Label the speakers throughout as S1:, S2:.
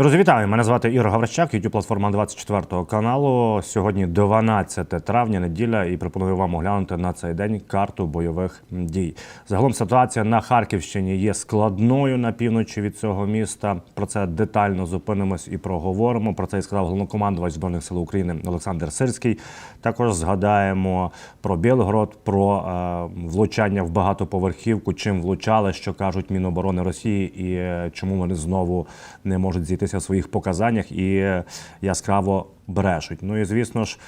S1: Друзі, вітаю! Мене звати Ігор Гаврищак, youtube платформа 24 каналу. Сьогодні 12 травня, неділя, і пропоную вам оглянути на цей день карту бойових дій. Загалом ситуація на Харківщині є складною на півночі від цього міста. Про це детально зупинимось і проговоримо. Про це і сказав головнокомандувач збройних сил України Олександр Сирський. Також згадаємо про Білгород, про е, влучання в багатоповерхівку, чим влучали, що кажуть Міноборони Росії, і е, чому вони знову не можуть зійтися в своїх показаннях і яскраво брешуть. Ну і звісно ж,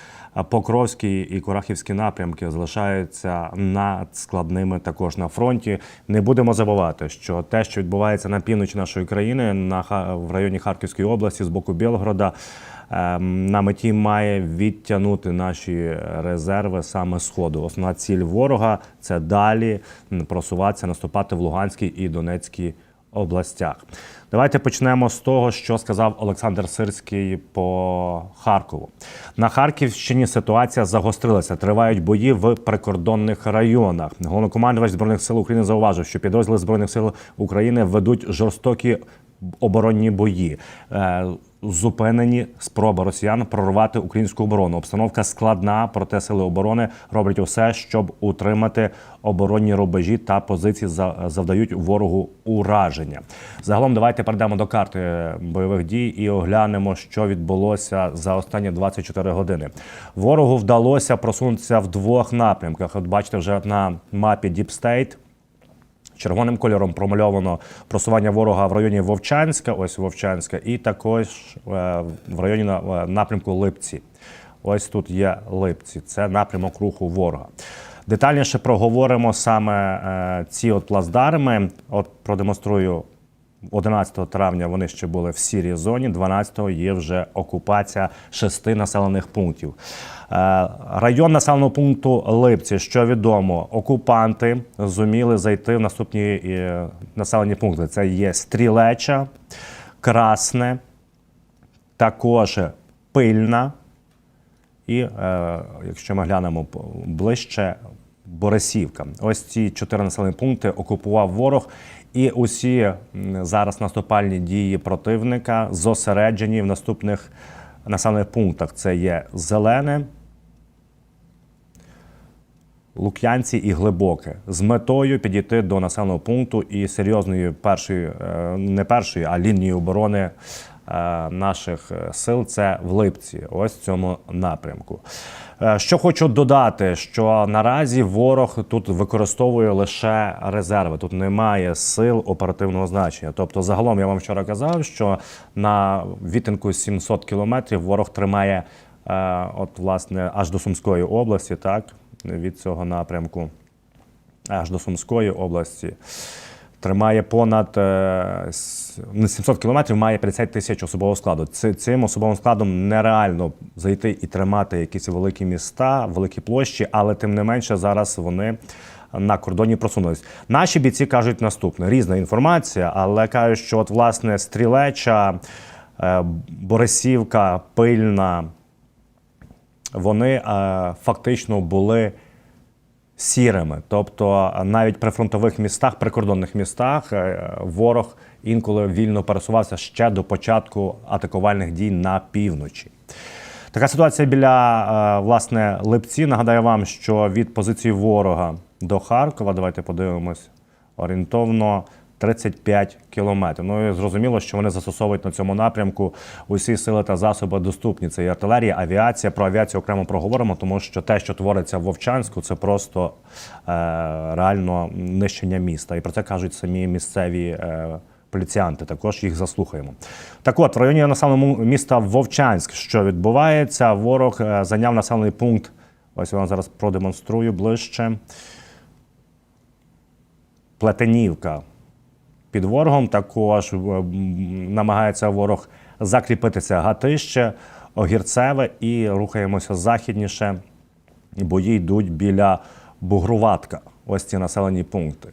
S1: Покровський і Курахівські напрямки залишаються надскладними також на фронті. Не будемо забувати, що те, що відбувається на півночі нашої країни, на в районі Харківської області з боку Білгорода. ем, На меті має відтягнути наші резерви саме сходу. Основна ціль ворога це далі просуватися, наступати в Луганській і Донецькій областях. Давайте почнемо з того, що сказав Олександр Сирський по Харкову. На Харківщині ситуація загострилася. Тривають бої в прикордонних районах. Головнокомандувач збройних сил України зауважив, що підрозділи збройних сил України ведуть жорстокі оборонні бої. Е, Зупинені спроби росіян прорвати українську оборону. Обстановка складна, проте сили оборони роблять усе, щоб утримати оборонні рубежі та позиції за- завдають ворогу ураження. Загалом, давайте перейдемо до карти бойових дій і оглянемо, що відбулося за останні 24 години. Ворогу вдалося просунутися в двох напрямках. От бачите, вже на мапі State Червоним кольором промальовано просування ворога в районі Вовчанська, ось Вовчанська, і також е, в районі на- е, напрямку Липці. Ось тут є Липці. Це напрямок руху ворога. Детальніше проговоримо саме е, ці от плацдарми. От продемонструю 11 травня вони ще були в сірій зоні, 12-го є вже окупація шести населених пунктів. Е, Район населеного пункту Липці, що відомо, окупанти зуміли зайти в наступні е, населені пункти. Це є Стрілеча, Красне, також Пильна. І е, якщо ми глянемо ближче, Борисівка. Ось ці чотири населені пункти окупував ворог, і усі зараз наступальні дії противника зосереджені в наступних населених пунктах. Це є зелене, Лук'янці і Глибоке з метою підійти до населеного пункту і серйозної першої, е, не першої, а лінії оборони наших е, сил це в Липці, ось в цьому напрямку. Е, Що хочу додати, що наразі ворог тут використовує лише резерви. Тут немає сил оперативного значення. Тобто, загалом я вам вчора казав, що на відтинку 700 кілометрів ворог тримає, е, от власне, аж до Сумської області, так від цього напрямку аж до Сумської області. Тримає понад е, не 700 кілометрів, має 50 тисяч особового складу. Цим особовим складом нереально зайти і тримати якісь великі міста, великі площі, але тим не менше зараз вони на кордоні просунулись. Наші бійці кажуть наступне: різна інформація, але кажуть, що от власне стрілеча, е, Борисівка, пильна вони е, фактично були сірими. Тобто е, навіть при фронтових містах, прикордонних містах, е, ворог інколи вільно пересувався ще до початку атакувальних дій на півночі. Така ситуація біля е, власне Липці. Нагадаю вам, що від позиції ворога до Харкова, давайте подивимось, орієнтовно 35 кілометрів. Ну і зрозуміло, що вони застосовують на цьому напрямку усі сили та засоби доступні. Це і артилерія, авіація. Про авіацію окремо проговоримо, тому що те, що твориться в Вовчанську, це просто е, реально нищення міста. І про це кажуть самі місцеві. Е, Поліціянти також їх заслухаємо. Так от, в районі населеного міста Вовчанськ, що відбувається, ворог е, зайняв населений пункт. Ось я вам зараз продемонструю ближче. Плетенівка. Під ворогом також е, намагається ворог закріпитися гатище, огірцеве і рухаємося західніше. Бої йдуть біля Бугруватка. Ось ці населені пункти.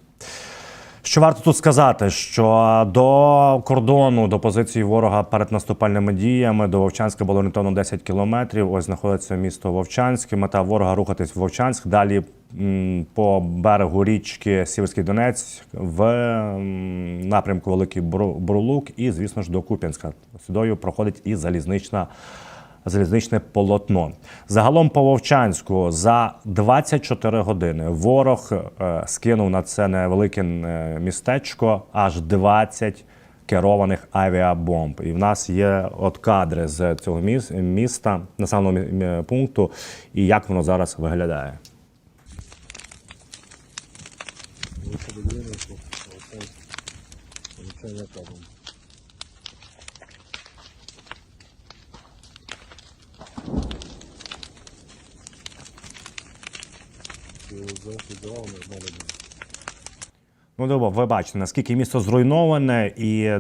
S1: Що варто тут сказати, що до кордону, до позиції ворога перед наступальними діями до Вовчанська було орієнтовно 10 кілометрів. Ось знаходиться місто Вовчанськ. Мета ворога рухатись в Вовчанськ. Далі по берегу річки Сіверський Донець в напрямку Великий Бурлук і, звісно ж, до Куп'янська. Сюдою проходить і залізнична залізничне полотно. Загалом по Вовчанську за 24 години ворог е, скинув на це невелике е, містечко аж 20 керованих авіабомб. І в нас є от кадри з цього міста, населеного пункту, і як воно зараз виглядає. Ну, добре, ви бачите, наскільки місто зруйноване, і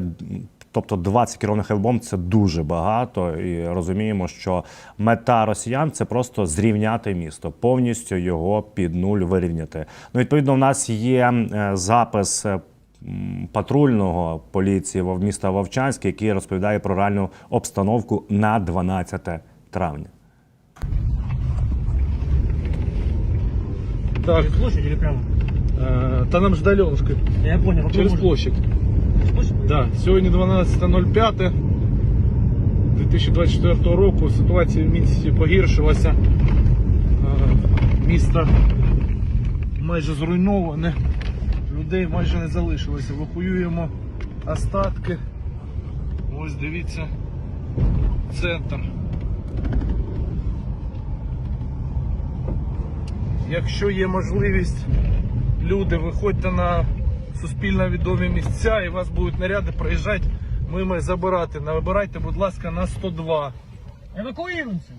S1: тобто 20 керованих авіабомб – це дуже багато. І розуміємо, що мета росіян це просто зрівняти місто, повністю його під нуль вирівняти. Ну, відповідно, у нас є е, запис. е, Патрульного поліції міста Вовчанськ, який розповідає про реальну обстановку на 12 травня.
S2: Так,
S3: Через площадь или прямо?
S2: е, та нам ж Даленською.
S3: Я понял. какой
S2: Через площадь.
S3: Через площадь?
S2: Да. Сьогодні 12.05 2024 року. Ситуація в місті погіршилася. Е, Місто майже зруйноване. Людей майже не залишилося. Евакуюємо остатки. Ось дивіться. Центр. Якщо є можливість, люди, виходьте на суспільно відомі місця і вас будуть наряди приїжджати, мимо забирати. Набирайте, будь ласка, на 102.
S3: Эвакуируемся.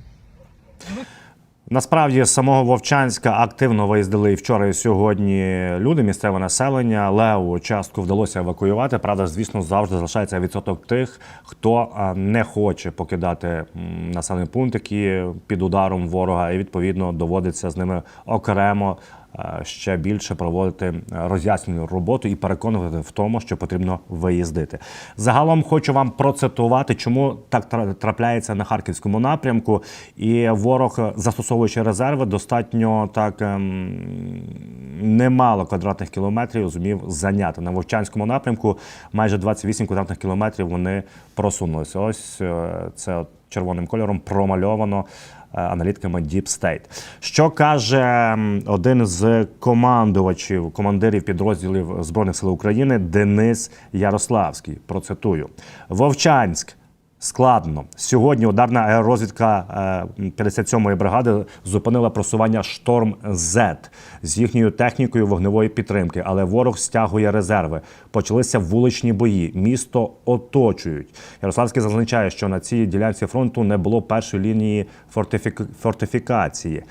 S1: Насправді з самого Вовчанська активно виїздили і вчора і сьогодні люди, місцеве населення. Леву частку вдалося евакуювати. Правда, звісно, завжди залишається відсоток тих, хто не хоче покидати населений пункт, які під ударом ворога, і відповідно доводиться з ними окремо ще більше проводити е, роз'яснювальну роботу і переконувати в тому, що потрібно виїздити. Загалом хочу вам процитувати, чому так трапляється на харківському напрямку. І ворог, е, застосовуючи резерви, достатньо так ем, немало квадратних кілометрів зумів зайняти на Вовчанському напрямку. Майже 28 квадратних кілометрів вони просунулися. Ось е, це червоним кольором промальовано аналітиками аналітками Deep State. Що каже один з командувачів, командирів підрозділів Збройних сил України Денис Ярославський? Процитую: Вовчанськ. Складно сьогодні. Ударна аеророзвідка е, 57-ї бригади зупинила просування шторм Z з їхньою технікою вогневої підтримки, але ворог стягує резерви. Почалися вуличні бої. Місто оточують. Ярославський зазначає, що на цій ділянці фронту не було першої лінії фортифік... фортифікації.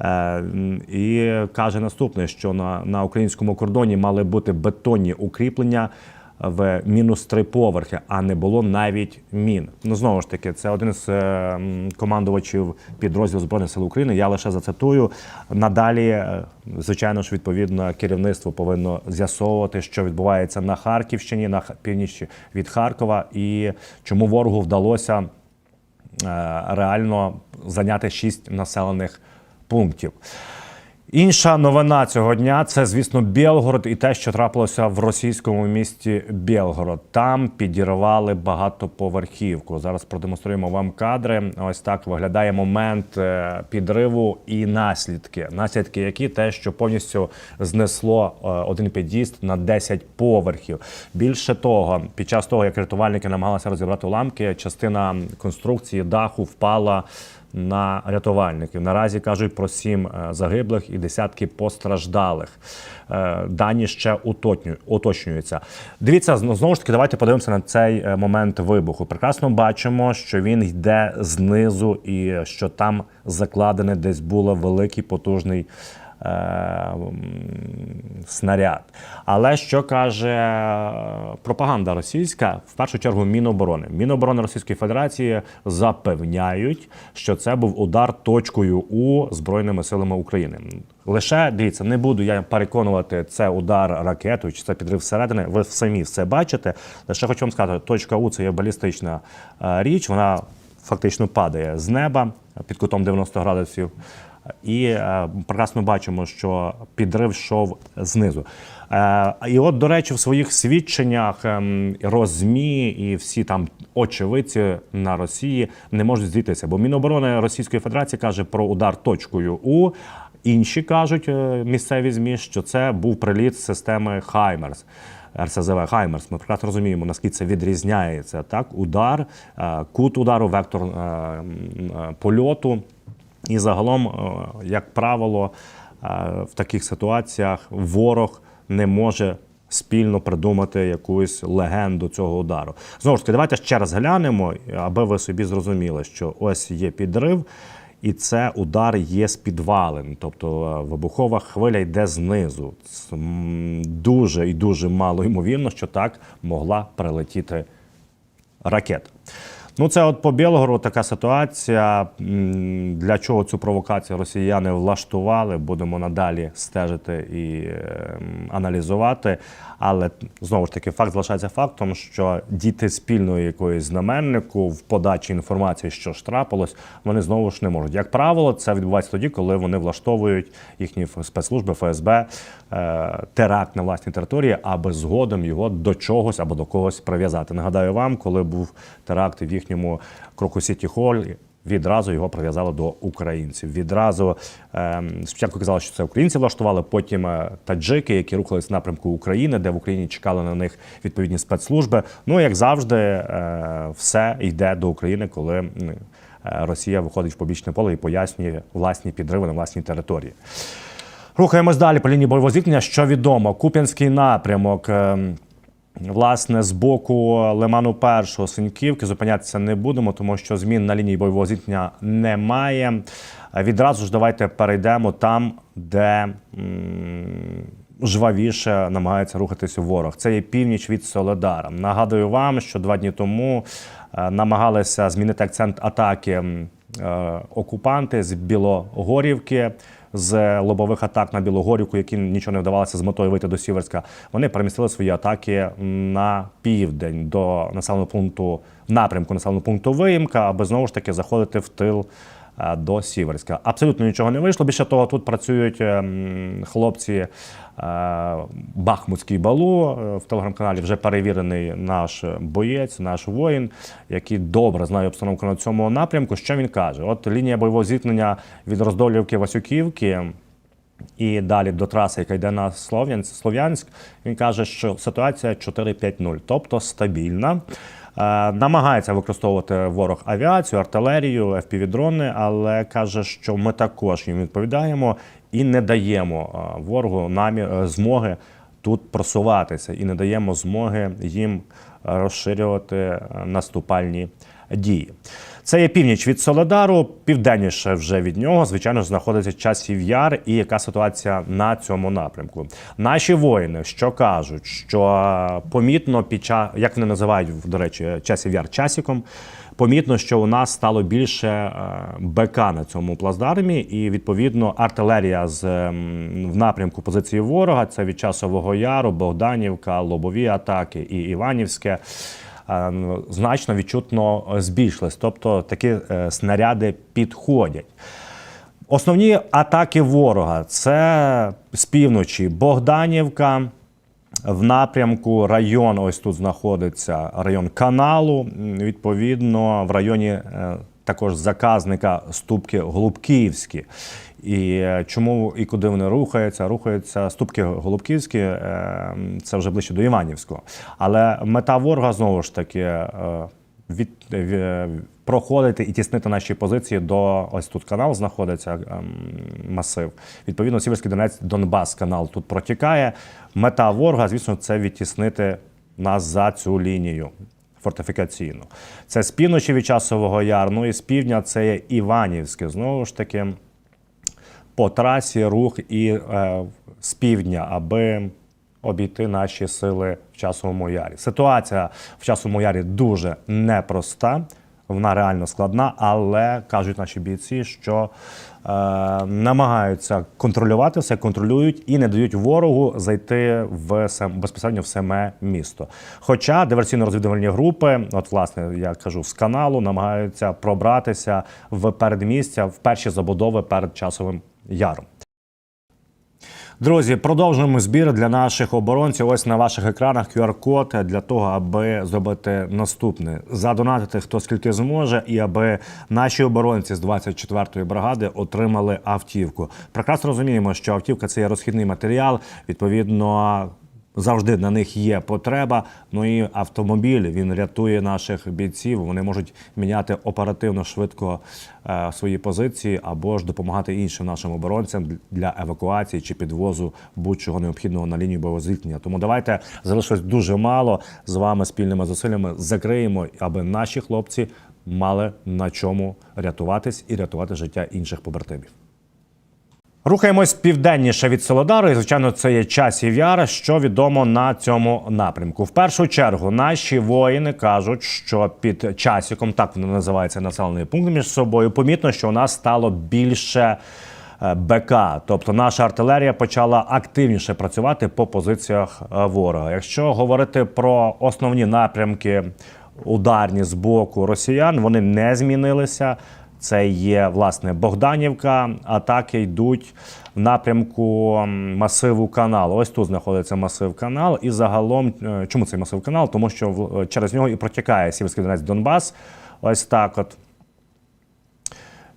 S1: Е, і каже наступне: що на, на українському кордоні мали бути бетонні укріплення в мінус три поверхи, а не було навіть мін. Ну знову ж таки, це один з е, командувачів підрозділу збройних сил України. Я лише зацитую. Надалі, е, звичайно ж, відповідно, керівництво повинно з'ясовувати, що відбувається на Харківщині, на північі від Харкова, і чому ворогу вдалося е, реально зайняти шість населених пунктів. Інша новина цього дня це, звісно, Білгород і те, що трапилося в російському місті Білгород. Там підірвали багатоповерхівку. Зараз продемонструємо вам кадри. Ось так виглядає момент е, підриву і наслідки. Наслідки, які те, що повністю знесло е, один під'їзд на 10 поверхів. Більше того, під час того, як рятувальники намагалися розібрати уламки, частина конструкції даху впала на рятувальників. Наразі кажуть про сім е, загиблих і десятки постраждалих. Е, Дані ще уточнюються. Дивіться, знову ж таки, давайте подивимося на цей е, момент вибуху. Прекрасно бачимо, що він йде знизу, і що там закладений десь було великий потужний снаряд. Але що каже е, пропаганда російська, в першу чергу Міноборони. Міноборони Російської Федерації запевняють, що це був удар точкою У Збройними силами України. Лише дивіться, не буду я переконувати, це удар ракетою чи це підрив зсередини. Ви самі все бачите. Лише хочу вам сказати, точка У це є балістична е, річ. Вона фактично падає з неба під кутом 90 градусів. І е, прекрасно бачимо, що підрив йшов знизу. Е, і от, до речі, в своїх свідченнях ем, розмі і всі там очевидці на Росії не можуть зійтися. Бо Міноборони Російської Федерації каже про удар точкою У. Інші кажуть е, місцеві змі, що це був приліт системи Хаймерс. РСЗВ Хаймерс. Ми прекрасно розуміємо, наскільки це відрізняється. Так, удар, кут удару, вектор польоту. І загалом, е, як правило, е, в таких ситуаціях ворог не може спільно придумати якусь легенду цього удару. Знову ж таки, давайте ще раз глянемо, аби ви собі зрозуміли, що ось є підрив. І це удар є з підвалин, тобто е, вибухова хвиля йде знизу. Дуже і дуже мало ймовірно, що так могла прилетіти ракета. Ну, це от по Білгору така ситуація. Для чого цю провокацію росіяни влаштували? Будемо надалі стежити і ем, аналізувати. Але знову ж таки, факт залишається фактом, що діти спільної якоїсь знаменнику в подачі інформації, що ж трапилось, вони знову ж не можуть. Як правило, це відбувається тоді, коли вони влаштовують їхні спецслужби ФСБ е, теракт на власній території, аби згодом його до чогось або до когось прив'язати. Нагадаю вам, коли був теракт в їхньому Крокусіті Холі. Відразу його прив'язали до українців. Відразу ем, спочатку казали, що це українці влаштували, потім е, таджики, які рухались в напрямку України, де в Україні чекали на них відповідні спецслужби. Ну як завжди, е, все йде до України, коли е, Росія виходить в публічне поле і пояснює власні підриви на власній території. Рухаємось далі по лінії бойового зіткнення. Що відомо, Куп'янський напрямок. Власне, з боку Лиману першого Синьківки зупинятися не будемо, тому що змін на лінії бойового зіткнення немає. Відразу ж давайте перейдемо там, де м, жвавіше намагається рухатися ворог. Це є північ від Соледара. Нагадую вам, що два дні тому е, намагалися змінити акцент атаки окупанти з Білогорівки з лобових атак на Білогорівку, які нічого не вдавалося з метою вийти до Сіверська, вони перемістили свої атаки на південь до населеного пункту напрямку населеного пункту Виїмка, аби знову ж таки заходити в тил е, до Сіверська. Абсолютно нічого не вийшло. Більше того, тут працюють ем, хлопці е, Бахмутський балу е, в телеграм-каналі. Вже перевірений наш боєць, наш воїн, який добре знає обстановку на цьому напрямку. Що він каже? От лінія бойового зіткнення від Роздолівки Васюківки. І далі до траси, яка йде на Слов'янськ, Слов'янськ, він каже, що ситуація 4-5-0, тобто стабільна. Е, намагається використовувати ворог авіацію, артилерію, FPV-дрони, але каже, що ми також їм відповідаємо і не даємо е, ворогу намір е, змоги тут просуватися, і не даємо змоги їм розширювати наступальні дії. Це є північ від Соледару, південніше вже від нього, звичайно, знаходиться часів яр і яка ситуація на цьому напрямку. Наші воїни, що кажуть, що помітно під час, як вони називають, до речі, часів яр часіком. Помітно, що у нас стало більше е, БК на цьому плацдармі, і відповідно артилерія з ем, в напрямку позиції ворога. Це від часового яру, Богданівка, лобові атаки і Іванівське. Е, Значно відчутно збільшились, тобто такі е, снаряди підходять. Основні атаки ворога це з півночі Богданівка. В напрямку район, ось тут знаходиться район каналу. Відповідно, в районі е, також заказника Ступки Голубківські. І е, чому і куди вони рухаються? Рухаються Ступки Голубківські, е, це вже ближче до Іванівського. Але мета ворога знову ж таки е, від, проходити і тіснити наші позиції до ось тут канал знаходиться ем, масив. Відповідно, Сіверський Донець, Донбас канал тут протікає. Мета ворога, звісно, це відтіснити нас за цю лінію. Фортифікаційну. Це з півночі від часового яру, ну і з півдня це є Іванівське. Знову ж таки, по трасі рух і е, з півдня, аби обійти наші сили в часовому ярі. Ситуація в часовому ярі дуже непроста. Вона реально складна, але кажуть наші бійці, що е, намагаються контролювати все, контролюють і не дають ворогу зайти в сам, безпосередньо в саме місто. Хоча диверсійно-розвідувальні групи, от власне я кажу, з каналу намагаються пробратися в передмістя в перші забудови перед часовим яром. Друзі, продовжуємо збір для наших оборонців. Ось на ваших екранах QR-код для того, аби зробити наступне: задонатити хто скільки зможе, і аби наші оборонці з 24-ї бригади отримали автівку. Прекрасно розуміємо, що автівка це є розхідний матеріал. Відповідно, завжди на них є потреба. Ну і автомобіль він рятує наших бійців. Вони можуть міняти оперативно швидко е, свої позиції або ж допомагати іншим нашим оборонцям для евакуації чи підвозу будь-чого необхідного на лінію бойового. Тому давайте залишилось дуже мало з вами спільними зусиллями закриємо, аби наші хлопці мали на чому рятуватись і рятувати життя інших побратимів. Рухаємось південніше від Солодару, і звичайно, це є часів яр, що відомо на цьому напрямку. В першу чергу наші воїни кажуть, що під часіком, так воно називається населений пункт між собою. Помітно, що у нас стало більше е, БК, тобто наша артилерія почала активніше працювати по позиціях е, ворога. Якщо говорити про основні напрямки ударні з боку росіян, вони не змінилися. Це є власне Богданівка. Атаки йдуть в напрямку масиву каналу. Ось тут знаходиться масив канал. І загалом, е, чому цей масив канал? Тому що е, через нього і протікає Сіверський Донець Донбас. Ось так от.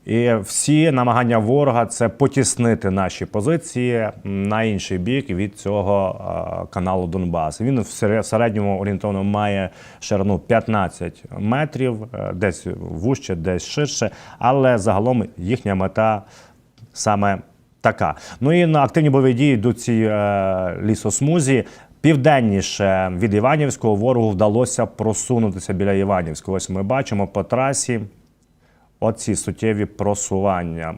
S1: І всі намагання ворога це потіснити наші позиції на інший бік від цього е, каналу Донбас. Він в сере- середньому орієнтовно має ширину 15 метрів, е, десь вужче, десь ширше, але загалом їхня мета саме така. Ну і на активні бойові дії йдуть ці е, лісосмузі. Південніше від Іванівського ворогу вдалося просунутися біля Іванівського. Ось ми бачимо по трасі оці суттєві просування.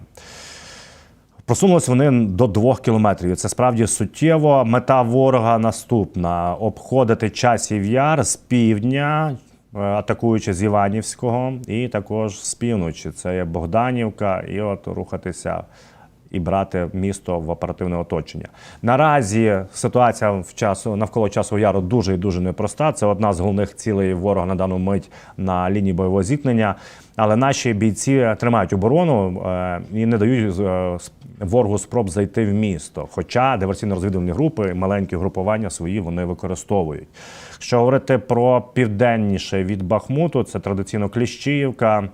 S1: Просунулися вони до двох кілометрів. Це справді суттєво. Мета ворога наступна: обходити часів яр з півдня, е, атакуючи з Іванівського, і також з півночі. Це є Богданівка, і от рухатися і брати місто в оперативне оточення. Наразі ситуація в часу навколо часу яру дуже і дуже непроста. Це одна з головних цілей ворога на дану мить на лінії бойового зіткнення. Але наші бійці тримають оборону е, і не дають е, ворогу спроб зайти в місто. Хоча диверсійно-розвідувальні групи, маленькі групування свої вони використовують. Якщо говорити про південніше від Бахмуту, це традиційно Кліщіївка.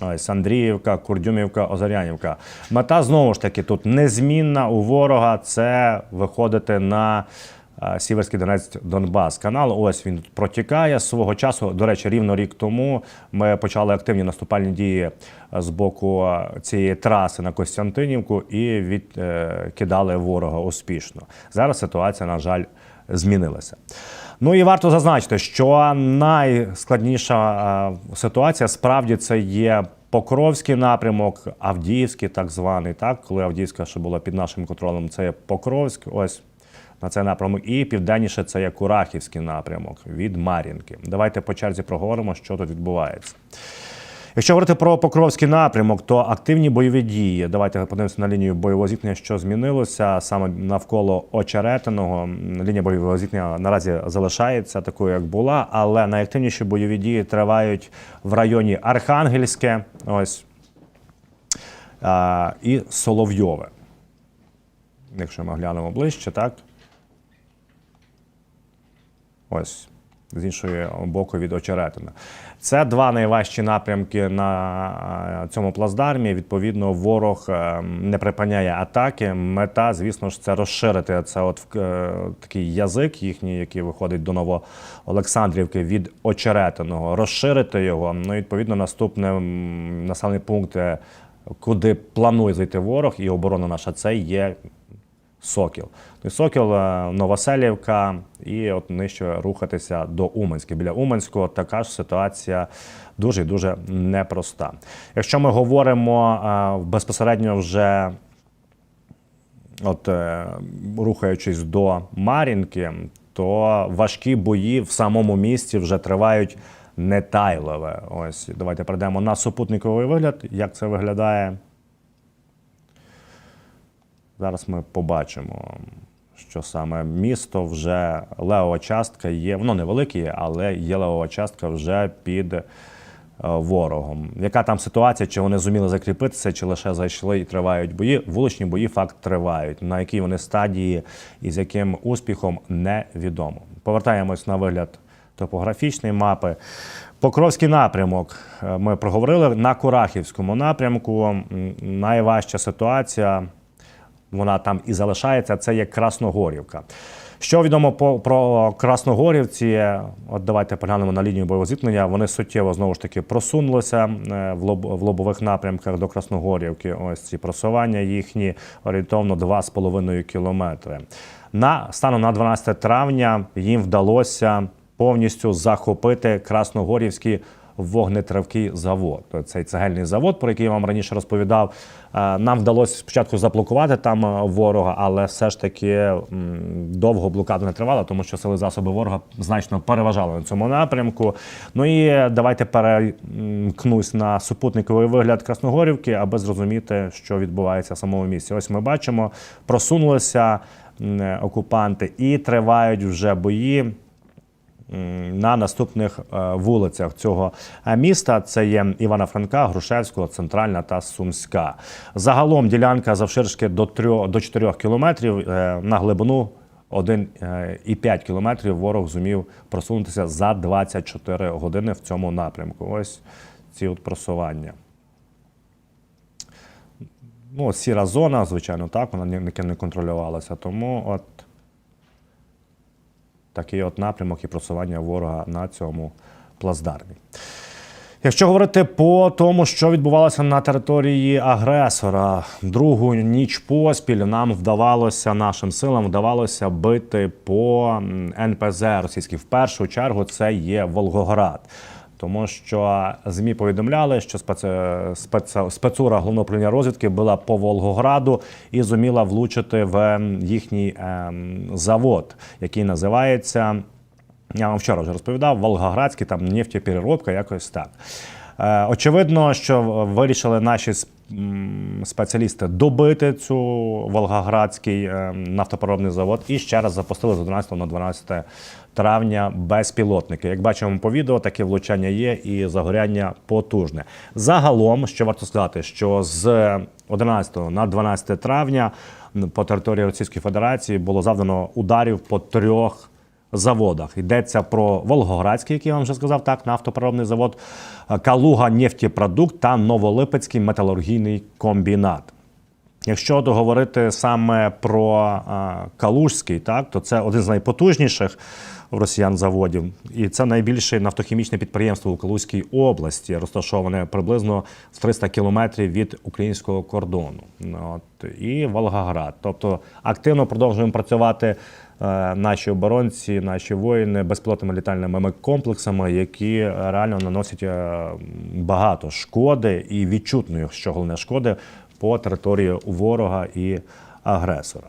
S1: Ось Андріївка, Курдюмівка, Озарянівка. Мета знову ж таки тут незмінна у ворога це виходити на е, Сіверський Донець Донбас канал. Ось він протікає з свого часу. До речі, рівно рік тому ми почали активні наступальні дії е, з боку е, цієї траси на Костянтинівку і відкидали ворога успішно. Зараз ситуація, на жаль, змінилася. Ну і варто зазначити, що найскладніша е, ситуація справді це є Покровський напрямок, Авдіївський, так званий, так коли Авдіївська ще була під нашим контролем, це є Покровськ. Ось на цей напрямок. І південніше це є Курахівський напрямок від Мар'їнки. Давайте по черзі проговоримо, що тут відбувається. Якщо говорити про Покровський напрямок, то активні бойові дії. Давайте подивимося на лінію бойового зіткнення, що змінилося саме навколо очеретиного. Лінія бойового зіткнення наразі залишається такою, як була, але найактивніші бойові дії тривають в районі Архангельське, ось і Соловйове. Якщо ми глянемо ближче, так. Ось з іншої боку від очеретина. Це два найважчі напрямки на е, цьому плацдармі. Відповідно, ворог е, не припиняє атаки. Мета, звісно ж, це розширити це от е, такий язик їхній, який виходить до Новоолександрівки від очеретиного, розширити його. Ну, відповідно, наступний населений пункт, куди планує зайти ворог, і оборона наша це є Сокіл. Ну, Сокіл, е, Новоселівка, і от нижче рухатися до Уманська. Біля Уманського така ж ситуація дуже дуже непроста. Якщо ми говоримо е, безпосередньо вже от е, рухаючись до Мар'їнки, то важкі бої в самому місті вже тривають нетайливе. Ось давайте перейдемо на супутниковий вигляд. Як це виглядає? Зараз ми побачимо, що саме місто вже левова частка є. Воно невелике, але є левова частка вже під е, ворогом. Яка там ситуація? Чи вони зуміли закріпитися, чи лише зайшли і тривають бої? Вуличні бої факт тривають. На якій вони стадії і з яким успіхом невідомо. Повертаємось на вигляд топографічної мапи. Покровський напрямок е, ми проговорили на Курахівському напрямку. Найважча ситуація вона там і залишається. Це є Красногорівка. Що відомо по, про Красногорівці? От давайте поглянемо на лінію бойового зіткнення. Вони суттєво знову ж таки просунулися е, в, лоб, в лобових напрямках до Красногорівки. Ось ці просування їхні орієнтовно 2,5 кілометри. На станом на 12 травня їм вдалося повністю захопити Красногорівський вогнетривкий завод. Цей цегельний завод, про який я вам раніше розповідав. Е, Нам вдалося спочатку заблокувати там е, ворога, але все ж таки довго блокада не тривала, тому що сили засоби ворога значно переважали на цьому напрямку. Ну і давайте перемкнусь на супутниковий вигляд Красногорівки, аби зрозуміти, що відбувається в самому місці. Ось ми бачимо, просунулися окупанти і тривають вже бої на наступних е, вулицях цього е, міста. Це є Івана Франка, Грушевського, Центральна та Сумська. Загалом ділянка завширшки до 3, до 4 кілометрів е, на глибину 1,5 кілометрів ворог зумів просунутися за 24 години в цьому напрямку. Ось ці от просування. Ну, сіра зона, звичайно, так, вона не контролювалася. Тому от такий от напрямок і просування ворога на цьому плацдармі. Якщо говорити по тому, що відбувалося на території агресора, другу ніч поспіль нам вдавалося нашим силам вдавалося бити по НПЗ російських. В першу чергу це є Волгоград. Тому що ЗМІ повідомляли, що спец- спец- спецура головного управління розвідки була по Волгограду і зуміла влучити в ем, їхній ем, завод, який називається я вам вчора вже розповідав, Волгоградський, там нефтепереробка, якось так. Е, Очевидно, що вирішили наші спеціалісти добити цю Волгоградський е, нафтопереробний завод і ще раз запустили з 11 на 12 травня безпілотники. Як бачимо по відео, таке влучання є і загоряння потужне. Загалом, що варто сказати, що з 11 на 12 травня по території Російської Федерації було завдано ударів по трьох заводах. Йдеться про Волгоградський, який я вам вже сказав, так, нафтопереробний завод, е, Калуга нефтепродукт та Новолипецький металургійний комбінат. Якщо договорити саме про Калужський, так то це один з найпотужніших росіян заводів, і це найбільше нафтохімічне підприємство у Калузькій області, розташоване приблизно в 300 кілометрів від українського кордону. От і Волгоград. Тобто активно продовжуємо працювати е, наші оборонці, наші воїни безпілотними літальними комплексами, які реально наносять е, багато шкоди і відчутної, що головне шкоди по території ворога і агресора.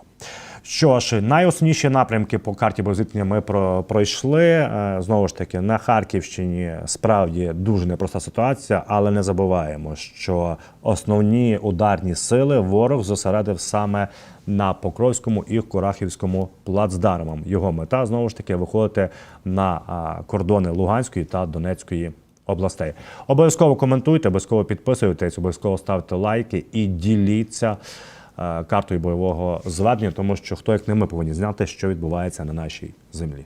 S1: Що ж, найосновніші напрямки по карті боєзіткнення ми про, пройшли. Е, Знову ж таки, на Харківщині справді дуже непроста ситуація, але не забуваємо, що основні ударні сили ворог зосередив саме на Покровському і Курахівському плацдармам. Його мета знову ж таки виходити на кордони Луганської та Донецької областей. Обов'язково коментуйте, обов'язково підписуйтесь, обов'язково ставте лайки і діліться картою бойового зведення, тому що хто як не ми повинні знати, що відбувається на нашій землі.